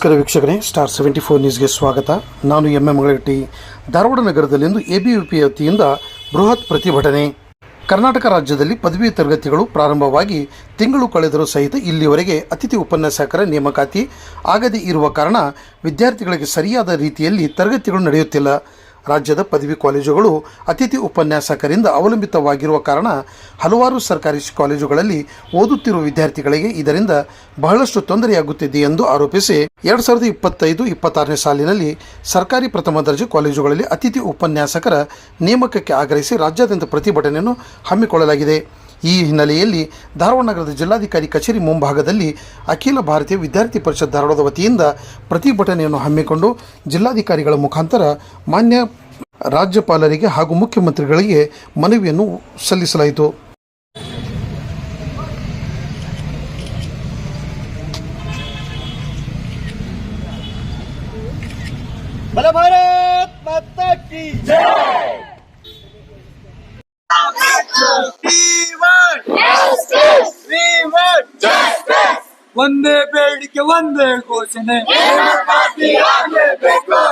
ನಮಸ್ಕಾರ ವೀಕ್ಷಕರೇ star seventy four ನ್ಯೂಸ್ಗೆ ಸ್ವಾಗತ. ನಾನು ಎಂ ಎಂ ಮಂಗಳಗಟ್ಟಿ. ಧಾರವಾಡ ನಗರದಲ್ಲಿಂದು ಪಿ ವತಿಯಿಂದ ಬೃಹತ್ ಪ್ರತಿಭಟನೆ. ಕರ್ನಾಟಕ ರಾಜ್ಯದಲ್ಲಿ ಪದವಿ ತರಗತಿಗಳು ಪ್ರಾರಂಭವಾಗಿ ತಿಂಗಳು ಕಳೆದರೂ ಸಹಿತ ಇಲ್ಲಿವರೆಗೆ ಅತಿಥಿ ಉಪನ್ಯಾಸಕರ ನೇಮಕಾತಿ ಆಗದೇ ಇರುವ ಕಾರಣ ವಿದ್ಯಾರ್ಥಿಗಳಿಗೆ ಸರಿಯಾದ ರೀತಿಯಲ್ಲಿ ತರಗತಿಗಳು ನಡೆಯುತ್ತಿಲ್ಲ. ರಾಜ್ಯದ ಪದವಿ ಕಾಲೇಜುಗಳು ಅತಿಥಿ ಉಪನ್ಯಾಸಕರಿಂದ ಅವಲಂಬಿತವಾಗಿರುವ ಕಾರಣ ಹಲವಾರು ಸರ್ಕಾರಿ ಕಾಲೇಜುಗಳಲ್ಲಿ ಓದುತ್ತಿರುವ ವಿದ್ಯಾರ್ಥಿಗಳಿಗೆ ಇದರಿಂದ ಬಹಳಷ್ಟು ತೊಂದರೆಯಾಗುತ್ತಿದೆ ಎಂದು ಆರೋಪಿಸಿ ಎರಡು ಸಾವಿರದ ಇಪ್ಪತ್ತೈದು ಇಪ್ಪತ್ತಾರನೇ ಸಾಲಿನಲ್ಲಿ ಸರ್ಕಾರಿ ಪ್ರಥಮ ದರ್ಜೆ ಕಾಲೇಜುಗಳಲ್ಲಿ ಅತಿಥಿ ಉಪನ್ಯಾಸಕರ ನೇಮಕಕ್ಕೆ ಆಗ್ರಹಿಸಿ ರಾಜ್ಯಾದ್ಯಂತ ಪ್ರತಿಭಟನೆಯನ್ನು ಹಮ್ಮಿಕೊಳ್ಳಲಾಗಿದೆ. ಈ ಹಿನ್ನೆಲೆಯಲ್ಲಿ ಧಾರವಾಡ ನಗರದ ಜಿಲ್ಲಾಧಿಕಾರಿ ಕಚೇರಿ ಮುಂಭಾಗದಲ್ಲಿ ಅಖಿಲ ಭಾರತೀಯ ವಿದ್ಯಾರ್ಥಿ ಪರಿಷತ್ ಧಾರವಾಡದ ವತಿಯಿಂದ ಪ್ರತಿಭಟನೆಯನ್ನು ಹಮ್ಮಿಕೊಂಡು ಜಿಲ್ಲಾಧಿಕಾರಿಗಳ ಮುಖಾಂತರ ಮಾನ್ಯ ರಾಜ್ಯಪಾಲರಿಗೆ ಹಾಗೂ ಮುಖ್ಯಮಂತ್ರಿಗಳಿಗೆ ಮನವಿಯನ್ನು ಸಲ್ಲಿಸಲಾಯಿತು. want justice. We want justice. വന്ദേ പേടിക്ക് വന്ദേ കോശനെ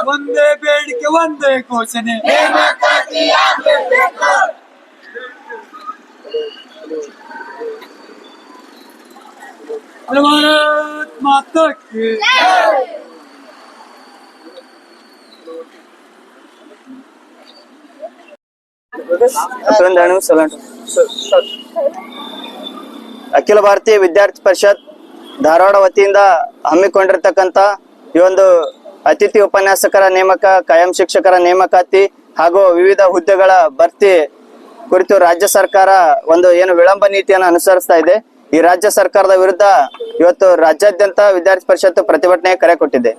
വന്ദേ പേടിക്ക് വന്ദേ കോശനെ भारत माता की എന്താണ് സ്ഥലം ಅಖಿಲ ಭಾರತೀಯ ವಿದ್ಯಾರ್ಥಿ ಪರಿಷತ್ ಧಾರವಾಡ ವತಿಯಿಂದ ಹಮ್ಮಿಕೊಂಡಿರ್ತಕ್ಕಂತ ಈ ಒಂದು ಅತಿಥಿ ಉಪನ್ಯಾಸಕರ ನೇಮಕ, ಕಾಯಂ ಶಿಕ್ಷಕರ ನೇಮಕಾತಿ ಹಾಗೂ ವಿವಿಧ ಹುದ್ದೆಗಳ ಭರ್ತಿ ಕುರಿತು ರಾಜ್ಯ ಸರ್ಕಾರ ಒಂದು ಏನು ವಿಳಂಬ ನೀತಿಯನ್ನು ಅನುಸರಿಸ್ತಾ ಇದೆ. ಈ ರಾಜ್ಯ ಸರ್ಕಾರದ ವಿರುದ್ಧ ಇವತ್ತು ರಾಜ್ಯಾದ್ಯಂತ ವಿದ್ಯಾರ್ಥಿ ಪರಿಷತ್ ಪ್ರತಿಭಟನೆ ಕರೆ ಕೊಟ್ಟಿದೆ.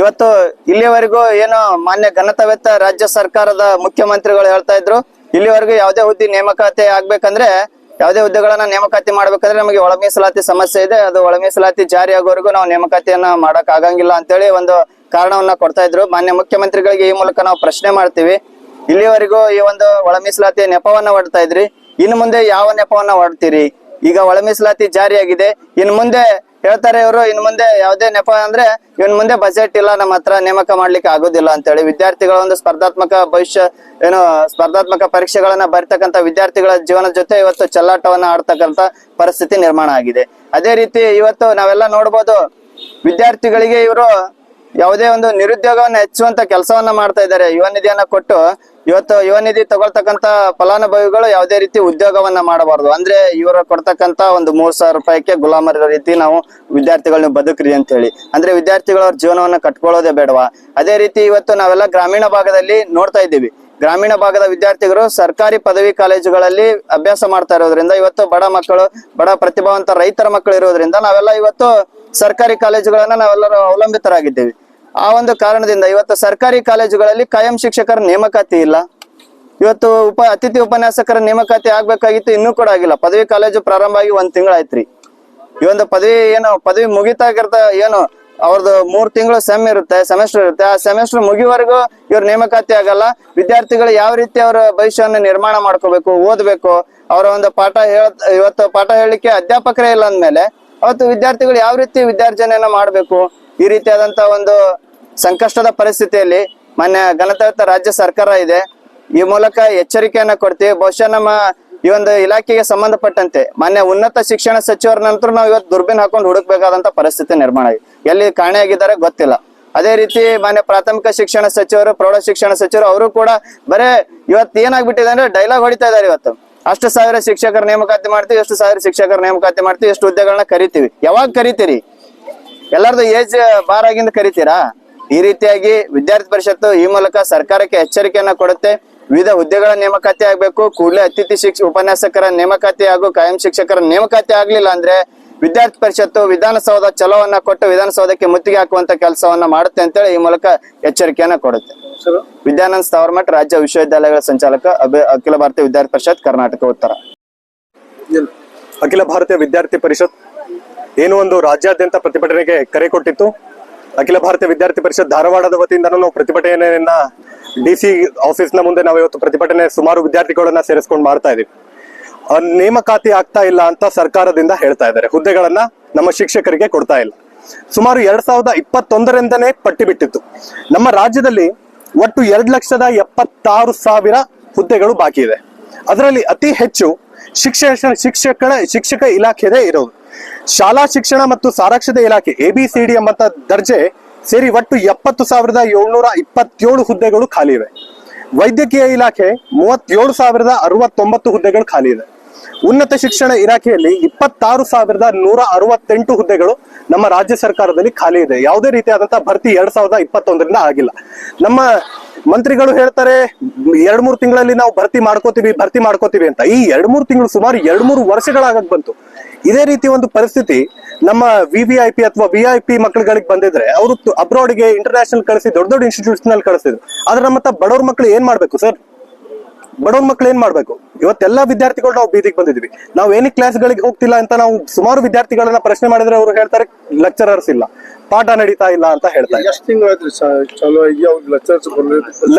ಇವತ್ತು ಇಲ್ಲಿಯವರೆಗೂ ಏನು ಮಾನ್ಯ ಘನತವೆತ್ತ ರಾಜ್ಯ ಸರ್ಕಾರದ ಮುಖ್ಯಮಂತ್ರಿಗಳು ಹೇಳ್ತಾ ಇದ್ರು. ಇಲ್ಲಿವರೆಗೂ ಯಾವುದೇ ಹುದ್ದೆ ನೇಮಕಾತಿ ಆಗ್ಬೇಕಂದ್ರೆ, ಯಾವುದೇ ಹುದ್ದೆಗಳನ್ನ ನೇಮಕಾತಿ ಮಾಡ್ಬೇಕಂದ್ರೆ ನಮಗೆ ಒಳ ಮೀಸಲಾತಿ ಸಮಸ್ಯೆ ಇದೆ. ಅದು ಒಳ ಮೀಸಲಾತಿ ಜಾರಿ ಆಗೋವರೆಗೂ ನಾವು ನೇಮಕಾತಿಯನ್ನ ಮಾಡಕ್ ಆಗಂಗಿಲ್ಲ ಅಂತೇಳಿ ಒಂದು ಕಾರಣವನ್ನ ಕೊಡ್ತಾ ಇದ್ರು. ಮಾನ್ಯ ಮುಖ್ಯಮಂತ್ರಿಗಳಿಗೆ ಈ ಮೂಲಕ ನಾವು ಪ್ರಶ್ನೆ ಮಾಡ್ತೀವಿ. ಇಲ್ಲಿವರೆಗೂ ಈ ಒಂದು ಒಳ ಮೀಸಲಾತಿ ನೆಪವನ್ನ ಹೊಡ್ತಾ ಇದ್ರಿ. ಇನ್ನು ಮುಂದೆ ಯಾವ ನೆಪವನ್ನ ಹೊಡ್ತೀರಿ ಈಗ ಒಳ ಮೀಸಲಾತಿ ಜಾರಿಯಾಗಿದೆ. ಇನ್ನು ಮುಂದೆ ಹೇಳ್ತಾರೆ ಇವರು, ಇನ್ ಮುಂದೆ ಯಾವುದೇ ನೆಪ ಅಂದ್ರೆ ಇವನ್ ಮುಂದೆ ಬಜೆಟ್ ಇಲ್ಲ, ನಮ್ಮ ಹತ್ರ ನೇಮಕ ಮಾಡ್ಲಿಕ್ಕೆ ಆಗುದಿಲ್ಲ ಅಂತ ಹೇಳಿ ವಿದ್ಯಾರ್ಥಿಗಳ ಒಂದು ಸ್ಪರ್ಧಾತ್ಮಕ ಭವಿಷ್ಯ, ಏನು, ಸ್ಪರ್ಧಾತ್ಮಕ ಪರೀಕ್ಷೆಗಳನ್ನ ಬರ್ತಕ್ಕಂತ ವಿದ್ಯಾರ್ಥಿಗಳ ಜೀವನದ ಜೊತೆ ಇವತ್ತು ಚಲ್ಲಾಟವನ್ನ ಆಡ್ತಕ್ಕಂತ ಪರಿಸ್ಥಿತಿ ನಿರ್ಮಾಣ ಆಗಿದೆ. ಅದೇ ರೀತಿ ಇವತ್ತು ನಾವೆಲ್ಲ ನೋಡ್ಬೋದು, ವಿದ್ಯಾರ್ಥಿಗಳಿಗೆ ಇವರು ಯಾವುದೇ ಒಂದು ನಿರುದ್ಯೋಗವನ್ನ ಹೆಚ್ಚುವಂತ ಕೆಲಸವನ್ನ ಮಾಡ್ತಾ ಇದ್ದಾರೆ. ಯುವ ನಿಧಿಯನ್ನ ಕೊಟ್ಟು ಇವತ್ತು ಯುವ ನಿಧಿ ತಗೊಳ್ತಕ್ಕಂತ ಫಲಾನುಭವಿಗಳು ಯಾವುದೇ ರೀತಿ ಉದ್ಯೋಗವನ್ನ ಮಾಡಬಾರದು. ಅಂದ್ರೆ ಇವರು ಕೊಡ್ತಕ್ಕಂತ ಒಂದು ಮೂರ್ ಸಾವಿರ ರೂಪಾಯಿಗೆ ಗುಲಾಮರ ರೀತಿ ನಾವು ವಿದ್ಯಾರ್ಥಿಗಳನ್ನ ಬದುಕ್ರಿ ಅಂತ ಹೇಳಿ ಅಂದ್ರೆ ವಿದ್ಯಾರ್ಥಿಗಳ ಜೀವನವನ್ನ ಕಟ್ಕೊಳ್ಳೋದೇ ಬೇಡವಾ? ಅದೇ ರೀತಿ ಇವತ್ತು ನಾವೆಲ್ಲ ಗ್ರಾಮೀಣ ಭಾಗದಲ್ಲಿ ನೋಡ್ತಾ ಇದ್ದೀವಿ. ಗ್ರಾಮೀಣ ಭಾಗದ ವಿದ್ಯಾರ್ಥಿಗಳು ಸರ್ಕಾರಿ ಪದವಿ ಕಾಲೇಜುಗಳಲ್ಲಿ ಅಭ್ಯಾಸ ಮಾಡ್ತಾ ಇರೋದ್ರಿಂದ, ಇವತ್ತು ಬಡ ಮಕ್ಕಳು, ಬಡ ಪ್ರತಿಭಾವಂತ ರೈತರ ಮಕ್ಕಳು ಇರೋದ್ರಿಂದ ನಾವೆಲ್ಲ ಇವತ್ತು ಸರ್ಕಾರಿ ಕಾಲೇಜುಗಳನ್ನ ನಾವೆಲ್ಲರೂ ಅವಲಂಬಿತರಾಗಿದ್ದೇವೆ. ಆ ಒಂದು ಕಾರಣದಿಂದ ಇವತ್ತು ಸರ್ಕಾರಿ ಕಾಲೇಜುಗಳಲ್ಲಿ ಕಾಯಂ ಶಿಕ್ಷಕರ ನೇಮಕಾತಿ ಇಲ್ಲ. ಇವತ್ತು ಉಪ, ಅತಿಥಿ ಉಪನ್ಯಾಸಕರ ನೇಮಕಾತಿ ಆಗ್ಬೇಕಾಗಿತ್ತು, ಇನ್ನೂ ಕೂಡ ಆಗಿಲ್ಲ. ಪದವಿ ಕಾಲೇಜು ಪ್ರಾರಂಭ ಆಗಿ ಒಂದ್ ತಿಂಗಳಾಯ್ತ್ರಿ. ಈ ಒಂದು ಪದವಿ ಏನು, ಪದವಿ ಮುಗಿತಾಗಿರ್ತ ಏನು ಅವ್ರದ್ದು ಮೂರ್ ತಿಂಗಳು ಸೆಮ್ ಇರುತ್ತೆ ಸೆಮೆಸ್ಟರ್ ಇರುತ್ತೆ. ಆ ಸೆಮೆಸ್ಟರ್ ಮುಗಿವರೆಗೂ ಇವ್ರ ನೇಮಕಾತಿ ಆಗಲ್ಲ. ವಿದ್ಯಾರ್ಥಿಗಳು ಯಾವ ರೀತಿ ಅವರ ಭವಿಷ್ಯವನ್ನು ನಿರ್ಮಾಣ ಮಾಡ್ಕೋಬೇಕು, ಓದ್ಬೇಕು, ಅವರ ಒಂದು ಪಾಠ ಹೇಳ, ಇವತ್ತು ಪಾಠ ಹೇಳಲಿಕ್ಕೆ ಅಧ್ಯಾಪಕರೇ ಇಲ್ಲ ಅಂದ್ಮೇಲೆ, ಅವತ್ತು ವಿದ್ಯಾರ್ಥಿಗಳು ಯಾವ ರೀತಿ ವಿದ್ಯಾರ್ಜನೆಯನ್ನ ಮಾಡ್ಬೇಕು ಈ ರೀತಿಯಾದಂತ ಒಂದು ಸಂಕಷ್ಟದ ಪರಿಸ್ಥಿತಿಯಲ್ಲಿ ಮಾನ್ಯ ಗಣತಂತ್ರ ರಾಜ್ಯ ಸರ್ಕಾರ ಇದೆ. ಈ ಮೂಲಕ ಎಚ್ಚರಿಕೆಯನ್ನ ಕೊಡ್ತೀವಿ ಬಹುಶಃ ನಮ್ಮ ಈ ಒಂದು ಇಲಾಖೆಗೆ ಸಂಬಂಧಪಟ್ಟಂತೆ ಮಾನ್ಯ ಉನ್ನತ ಶಿಕ್ಷಣ ಸಚಿವರ ನಂತರ ನಾವು ಇವತ್ತು ದುರ್ಬಿನ್ ಹಾಕೊಂಡು ಹುಡುಕ್ಬೇಕಾದಂತ ಪರಿಸ್ಥಿತಿ ನಿರ್ಮಾಣ ಆಗಿದೆ. ಎಲ್ಲಿ ಕಾಣೆಯಾಗಿದ್ದಾರೆ ಗೊತ್ತಿಲ್ಲ. ಅದೇ ರೀತಿ ಮಾನ್ಯ ಪ್ರಾಥಮಿಕ ಶಿಕ್ಷಣ ಸಚಿವರು, ಪ್ರೌಢ ಶಿಕ್ಷಣ ಸಚಿವರು ಅವರು ಕೂಡ ಬರೇ ಇವತ್ತು ಏನಾಗ್ಬಿಟ್ಟಿದೆ ಅಂದ್ರೆ ಡೈಲಾಗ್ ಹೊಡಿತಾ ಇದ್ದಾರೆ ಇವತ್ತು. ಅಷ್ಟು ಸಾವಿರ ಶಿಕ್ಷಕರ ನೇಮಕಾತಿ ಮಾಡ್ತೀವಿ ಎಷ್ಟು ಸಾವಿರ ಶಿಕ್ಷಕರ ನೇಮಕಾತಿ ಮಾಡ್ತೀವಿ ಎಷ್ಟು ಹುದ್ದೆಗಳನ್ನ ಕರಿತೀವಿ. ಯಾವಾಗ ಕರಿತೀರಿ? ಎಲ್ಲರದು ಏಜ್ ಬಾರ್ ಆಗಿಂದ ಕರಿತೀರಾ? ಈ ರೀತಿಯಾಗಿ ವಿದ್ಯಾರ್ಥಿ ಪರಿಷತ್ತು ಈ ಮೂಲಕ ಸರ್ಕಾರಕ್ಕೆ ಎಚ್ಚರಿಕೆಯನ್ನ ಕೊಡುತ್ತೆ. ವಿವಿಧ ಹುದ್ದೆಗಳ ನೇಮಕಾತಿ ಆಗ್ಬೇಕು. ಕೂಡಲೇ ಅತಿಥಿ ಶಿಕ್ಷ ಉಪನ್ಯಾಸಕರ ನೇಮಕಾತಿ ಹಾಗೂ ಕಾಯಂ ಶಿಕ್ಷಕರ ನೇಮಕಾತಿ ಆಗ್ಲಿಲ್ಲ ಅಂದ್ರೆ ವಿದ್ಯಾರ್ಥಿ ಪರಿಷತ್ತು ವಿಧಾನಸೌಧ ಚಲೋವನ್ನ ಕೊಟ್ಟು ವಿಧಾನಸೌಧಕ್ಕೆ ಮುತ್ತಿಗೆ ಹಾಕುವಂತ ಕೆಲಸವನ್ನ ಮಾಡುತ್ತೆ ಅಂತೇಳಿ ಈ ಮೂಲಕ ಎಚ್ಚರಿಕೆಯನ್ನ ಕೊಡುತ್ತೆ. ವಿದ್ಯಾನಂದ್ ಸ್ಥಾವರಮಠ ರಾಜ್ಯ ವಿಶ್ವವಿದ್ಯಾಲಯಗಳ ಸಂಚಾಲಕ ಅಖಿಲ ಭಾರತೀಯ ವಿದ್ಯಾರ್ಥಿ ಪರಿಷತ್ ಕರ್ನಾಟಕ ಉತ್ತರ. ಅಖಿಲ ಭಾರತೀಯ ವಿದ್ಯಾರ್ಥಿ ಪರಿಷತ್ ಏನು ಒಂದು ರಾಜ್ಯಾದ್ಯಂತ ಪ್ರತಿಭಟನೆಗೆ ಕರೆ ಕೊಟ್ಟಿತ್ತು. ಅಖಿಲ ಭಾರತೀಯ ವಿದ್ಯಾರ್ಥಿ ಪರಿಷತ್ ಧಾರವಾಡದ ವತಿಯಿಂದ ನಾವು ಪ್ರತಿಭಟನೆಯನ್ನ ಡಿ ಸಿ ಆಫೀಸ್ನ ಮುಂದೆ ನಾವು ಇವತ್ತು ಪ್ರತಿಭಟನೆ ಸುಮಾರು ವಿದ್ಯಾರ್ಥಿಗಳನ್ನ ಸೇರಿಸ್ಕೊಂಡು ಮಾಡ್ತಾ ಇದೀವಿ. ನೇಮಕಾತಿ ಆಗ್ತಾ ಇಲ್ಲ ಅಂತ ಸರ್ಕಾರದಿಂದ ಹೇಳ್ತಾ ಇದ್ದಾರೆ. ಹುದ್ದೆಗಳನ್ನ ನಮ್ಮ ಶಿಕ್ಷಕರಿಗೆ ಕೊಡ್ತಾ ಇಲ್ಲ. ಸುಮಾರು ಎರಡ್ ಸಾವಿರದ ಇಪ್ಪತ್ತೊಂದರಿಂದನೇ ಪಟ್ಟಿ ಬಿಟ್ಟಿತ್ತು. ನಮ್ಮ ರಾಜ್ಯದಲ್ಲಿ ಒಟ್ಟು ಎರಡ್ ಲಕ್ಷದ ಎಪ್ಪತ್ತಾರು ಸಾವಿರ ಹುದ್ದೆಗಳು ಬಾಕಿ ಇದೆ. ಅದರಲ್ಲಿ ಅತಿ ಹೆಚ್ಚು ಶಿಕ್ಷಣ ಶಿಕ್ಷಕರ ಶಿಕ್ಷಕ ಇಲಾಖೆದೇ ಇರೋದು. ಶಾಲಾ ಶಿಕ್ಷಣ ಮತ್ತು ಸಾರಾಕ್ಷತೆ ಇಲಾಖೆ ಎ ಬಿ ಸಿ ಡಿ ಎಂಬಂತ ದರ್ಜೆ ಸೇರಿ ಒಟ್ಟು ಎಪ್ಪತ್ತು ಸಾವಿರದ ಏಳ್ನೂರ ಇಪ್ಪತ್ತೇಳು ಹುದ್ದೆಗಳು ಖಾಲಿ ಇವೆ. ವೈದ್ಯಕೀಯ ಇಲಾಖೆ ಮೂವತ್ತೇಳು ಸಾವಿರದ ಅರವತ್ತೊಂಬತ್ತು ಹುದ್ದೆಗಳು ಖಾಲಿ ಇದೆ ಉನ್ನತ ಶಿಕ್ಷಣ ಇಲಾಖೆಯಲ್ಲಿ ಇಪ್ಪತ್ತಾರು ಸಾವಿರದ ನೂರ ಅರವತ್ತೆಂಟು ಹುದ್ದೆಗಳು ನಮ್ಮ ರಾಜ್ಯ ಸರ್ಕಾರದಲ್ಲಿ ಖಾಲಿ ಇದೆ. ಯಾವುದೇ ರೀತಿಯಾದಂತಹ ಭರ್ತಿ ಎರಡ್ ಸಾವಿರದ ಇಪ್ಪತ್ತೊಂದರಿಂದ ಆಗಿಲ್ಲ. ನಮ್ಮ ಮಂತ್ರಿಗಳು ಹೇಳ್ತಾರೆ, ಎರಡ್ ಮೂರು ತಿಂಗಳಲ್ಲಿ ನಾವು ಭರ್ತಿ ಮಾಡ್ಕೋತೀವಿ ಭರ್ತಿ ಮಾಡ್ಕೋತೀವಿ ಅಂತ. ಈ ಎರಡ್ ಮೂರು ತಿಂಗಳು ಸುಮಾರು ಎರಡ್ ಮೂರು ವರ್ಷಗಳಾಗಕ್ ಬಂತು. ಇದೇ ರೀತಿ ಒಂದು ಪರಿಸ್ಥಿತಿ ನಮ್ಮ ವಿ ವಿ ಐ ಪಿ ಅಥವಾ ವಿ ಐ ಬಂದಿದ್ರೆ, ಅವರು ಅಬ್ರಾಡ್ಗೆ ಇಂಟರ್ನ್ಯಾಷನಲ್ ಕಳಿಸಿ, ದೊಡ್ಡ ದೊಡ್ಡ ಇನ್ಸ್ಟಿಟ್ಯೂಟ್ಸ್ನಲ್ಲಿ ಕಳಿಸಿದ್ರು. ಆದ್ರೆ ನಮ್ಮ ಬಡವ್ರ ಮಕ್ಳು ಏನ್ ಮಾಡ್ಬೇಕು ಸರ್? ಬಡವ್ರ ಮಕ್ಳು ಏನ್ ಮಾಡ್ಬೇಕು? ಇವತ್ತೆಲ್ಲಾ ವಿದ್ಯಾರ್ಥಿಗಳು ನಾವು ಬೀದಿಗೆ ಬಂದಿದ್ವಿ. ನಾವು ಕ್ಲಾಸ್ ಕ್ಲಾಸ್ಗಳಿಗೆ ಹೋಗ್ತಿಲ್ಲ ಅಂತ ನಾವು ಸುಮಾರು ವಿದ್ಯಾರ್ಥಿಗಳನ್ನ ಪ್ರಶ್ನೆ ಮಾಡಿದ್ರೆ ಅವರು ಹೇಳ್ತಾರೆ ಲೆಕ್ಚರರ್ಸ್ ಇಲ್ಲ. ಪಾಠ ನಡೀತಾ ಇಲ್ಲ ಅಂತ ಹೇಳ್ತಾ ಎಷ್ಟು ತಿಂಗಳಾಯ್ತು ಚಾಲು ಲೆಕ್ಚರ್ಸ್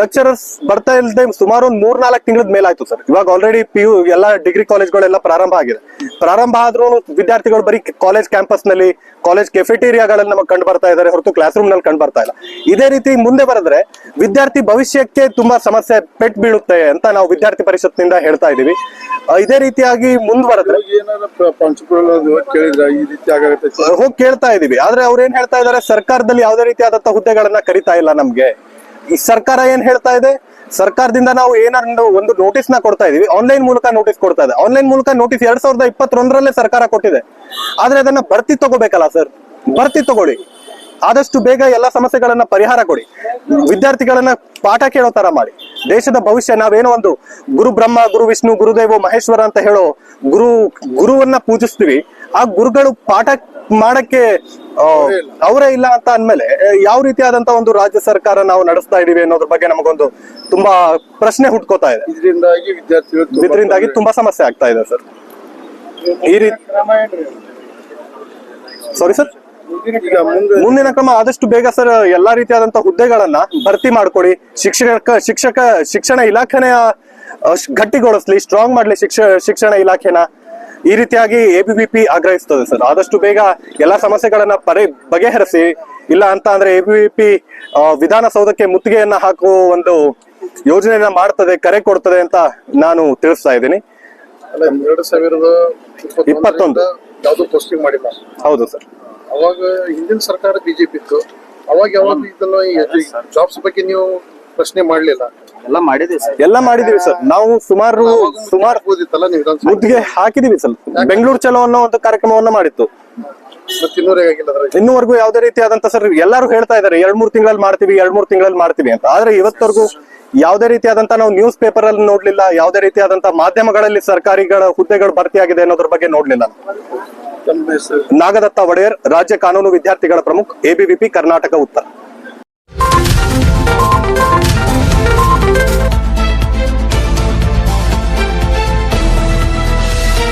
ಲೆಕ್ಚರರ್ಸ್ ಬರ್ತಾ ಇಲ್ಲದೆ ಸುಮಾರು ಒಂದ್ ಮೂರ್ ನಾಲ್ಕು ತಿಂಗಳದ ಮೇಲಾಯ್ತು ಸರ್. ಇವಾಗ ಆಲ್ರೆಡಿ ಪಿ ಯು ಎಲ್ಲ ಡಿಗ್ರಿ ಕಾಲೇಜ್ಗಳೆಲ್ಲ ಪ್ರಾರಂಭ ಆಗಿದೆ. ಪ್ರಾರಂಭ ಆದ್ರೂ ವಿದ್ಯಾರ್ಥಿಗಳು ಬರೀ ಕಾಲೇಜ್ ಕ್ಯಾಂಪಸ್ನಲ್ಲಿ ಕಾಲೇಜ್ ಕೆಫೆಟೇರಿಯಾಗಳಲ್ಲಿ ನಮಗೆ ಕಂಡು ಬರ್ತಾ ಇದ್ದಾರೆ ಹೊರತು ಕ್ಲಾಸ್ ರೂಮ್ನಲ್ಲಿ ಕಂಡು ಬರ್ತಾ ಇಲ್ಲ. ಇದೇ ರೀತಿ ಮುಂದೆ ಬರೆದ್ರೆ ವಿದ್ಯಾರ್ಥಿ ಭವಿಷ್ಯಕ್ಕೆ ತುಂಬಾ ಸಮಸ್ಯೆ ಪೆಟ್ ಬೀಳುತ್ತೆ ಅಂತ ನಾವು ವಿದ್ಯಾರ್ಥಿ ಪರಿಷತ್ನಿಂದ ಹೇಳ್ತಾ ಇದೀವಿ ಇದೇ ರೀತಿಯಾಗಿ ಮುಂದುವರೆದ್ರೆ ಹೋಗಿ ಕೇಳ್ತಾ ಇದೀವಿ ಆದ್ರೆ ಅವ್ರು ಏನ್ ಹೇಳ್ತಾ ಇದಾರೆ ಸರ್ಕಾರದಲ್ಲಿ ಯಾವುದೇ ರೀತಿಯಾದಂತಹ ಹುದ್ದೆಗಳನ್ನ ಕರಿತಾ ಇಲ್ಲ ನಮ್ಗೆ. ಈ ಸರ್ಕಾರ ಏನ್ ಹೇಳ್ತಾ ಇದೆ? ಸರ್ಕಾರದಿಂದ ನಾವು ಏನಾದ್ರು ಒಂದು ನೋಟಿಸ್ನ ಕೊಡ್ತಾ ಇದೀವಿ. ಆನ್ಲೈನ್ ಮೂಲಕ ನೋಟಿಸ್ ಕೊಡ್ತಾ ಇದೆ. ಆನ್ಲೈನ್ ಮೂಲಕ ನೋಟಿಸ್ ಎರಡ್ ಸಾವಿರದ ಇಪ್ಪತ್ತೊಂದರಲ್ಲೇ ಸರ್ಕಾರ ಕೊಟ್ಟಿದೆ. ಆದ್ರೆ ಅದನ್ನ ಬರ್ತಿ ತಗೋಬೇಕಲ್ಲ ಸರ್? ಬರ್ತಿ ತಗೊಳ್ಳಿ. ಆದಷ್ಟು ಬೇಗ ಎಲ್ಲ ಸಮಸ್ಯೆಗಳನ್ನ ಪರಿಹಾರ ಕೊಡಿ. ವಿದ್ಯಾರ್ಥಿಗಳನ್ನ ಪಾಠ ಕೇಳೋ ತರ ಮಾಡಿ. ದೇಶದ ಭವಿಷ್ಯ ನಾವೇನೋ ಒಂದು ಗುರು ಬ್ರಹ್ಮ ಗುರು ವಿಷ್ಣು ಗುರುದೇವ ಮಹೇಶ್ವರ ಅಂತ ಹೇಳೋ ಗುರು ಗುರುವನ್ನ ಪೂಜಿಸ್ತೀವಿ. ಆ ಗುರುಗಳು ಪಾಠ ಮಾಡಕ್ಕೆ ಅವರೇ ಇಲ್ಲ ಅಂತ ಅಂದ್ಮೇಲೆ ಯಾವ ರೀತಿಯಾದಂತ ಒಂದು ರಾಜ್ಯ ಸರ್ಕಾರ ನಾವು ನಡೆಸ್ತಾ ಇದೀವಿ ಅನ್ನೋದ್ರ ಬಗ್ಗೆ ನಮಗೊಂದು ತುಂಬಾ ಪ್ರಶ್ನೆ ಹುಟ್ಕೋತಾ ಇದೆ. ಇದರಿಂದಾಗಿ ವಿದ್ಯಾರ್ಥಿಗಳು ತುಂಬಾ ಇದರಿಂದಾಗಿ ತುಂಬಾ ಸಮಸ್ಯೆ ಆಗ್ತಾ ಇದೆ ಸರ್. ಈ ರೀತಿ ಸಾರಿ ಸರ್ ಮುಂದಿನ ಕ್ರಮ ಆದಷ್ಟು ಬೇಗ ಸರ್ ಎಲ್ಲಾ ರೀತಿಯಾದಂತ ಹುದ್ದೆಗಳನ್ನ ಭರ್ತಿ ಮಾಡ್ಕೊಡಿ. ಶಿಕ್ಷಕ ಶಿಕ್ಷಕ ಶಿಕ್ಷಣ ಇಲಾಖೆನ ಗಟ್ಟಿಗೊಳಿಸ್ಲಿ ಸ್ಟ್ರಾಂಗ್ ಮಾಡ್ಲಿ ಶಿಕ್ಷ ಶಿಕ್ಷಣ ಇಲಾಖೆನ ಈ ರೀತಿಯಾಗಿ ಎಬಿವಿಪಿ ಆಗ್ರಹಿಸ್ತದೆ ಸರ್. ಆದಷ್ಟು ಬೇಗ ಎಲ್ಲಾ ಸಮಸ್ಯೆಗಳನ್ನ ಪರಿ ಬಗೆಹರಿಸಿ ಇಲ್ಲ ಅಂತ ಅಂದ್ರೆ ಎಬಿವಿಪಿ ವಿಧಾನಸೌಧಕ್ಕೆ ಮುತ್ತಿಗೆಯನ್ನ ಹಾಕುವ ಒಂದು ಯೋಜನೆಯನ್ನ ಮಾಡ್ತದೆ ಕರೆ ಕೊಡ್ತದೆ ಅಂತ ನಾನು ತಿಳಿಸ್ತಾ ಇದ್ದೀನಿ. ಎರಡು ಸಾವಿರದ ಇಪ್ಪತ್ತೊಂದು. ಯಾವ್ದು ಪೋಸ್ಟಿಂಗ್ ಮಾಡಿಲ್ಲ. ಹೌದು ಸರ್. ಅವಾಗ ಹಿಂದಿನ ಸರ್ಕಾರ ಬಿಜೆಪಿ ಇತ್ತು. ಅವಾಗ ಯಾವಾಗ ಇದನ್ನ ಜಾಬ್ಸ್ ಬಗ್ಗೆ ನೀವು ಪ್ರಶ್ನೆ ಮಾಡ್ಲಿಲ್ಲ? ಎಲ್ಲ ಮಾಡಿದೀವಿ ಸರ್. ಎಲ್ಲ ಮಾಡಿದೀವಿ ಸರ್. ನಾವು ಸುಮಾರು ಸುಮಾರು ಓದಿತ್ತಲ್ಲ ನೀವು ಮುದ್ದಿಗೆ ಹಾಕಿದೀವಿ ಸರ್. ಬೆಂಗಳೂರು ಚಲೋ ಅನ್ನೋ ಒಂದು ಕಾರ್ಯಕ್ರಮವನ್ನ ಮಾಡಿತ್ತು. ಇನ್ನೂವರೆಗೂ ಯಾವುದೇ ರೀತಿಯಾದಂತ ಸರ್ ಎಲ್ಲರೂ ಹೇಳ್ತಾ ಇದಾರೆ ಎರಡ್ ಮೂರ್ ತಿಂಗಳಲ್ಲಿ ಮಾಡ್ತೀವಿ ಎರಡ್ ಮೂರ್ ತಿಂಗಳಲ್ಲಿ ಮಾಡ್ತೀವಿ ಅಂತ. ಆದ್ರೆ ಇವತ್ತವರೆಗೂ ಯಾವುದೇ ರೀತಿಯಾದಂತ ನಾವು ನ್ಯೂಸ್ ಪೇಪರ್ ಅಲ್ಲಿ ನೋಡ್ಲಿಲ್ಲ ಯಾವುದೇ ರೀತಿಯಾದಂತ ಮಾಧ್ಯಮಗಳಲ್ಲಿ ಸರ್ಕಾರಿಗಳ ಹುದ್ದೆಗಳು ಭರ್ತಿಯಾಗಿದೆ ಅನ್ನೋದ್ರ ಬಗ್ಗೆ ನೋಡ್ಲಿಲ್ಲ. ನಾಗದತ್ತ ಒಡೆಯರ್ ರಾಜ್ಯ ಕಾನೂನು ವಿದ್ಯಾರ್ಥಿಗಳ ಪ್ರಮುಖ ಎಬಿವಿಪಿ ಕರ್ನಾಟಕ ಉತ್ತರ.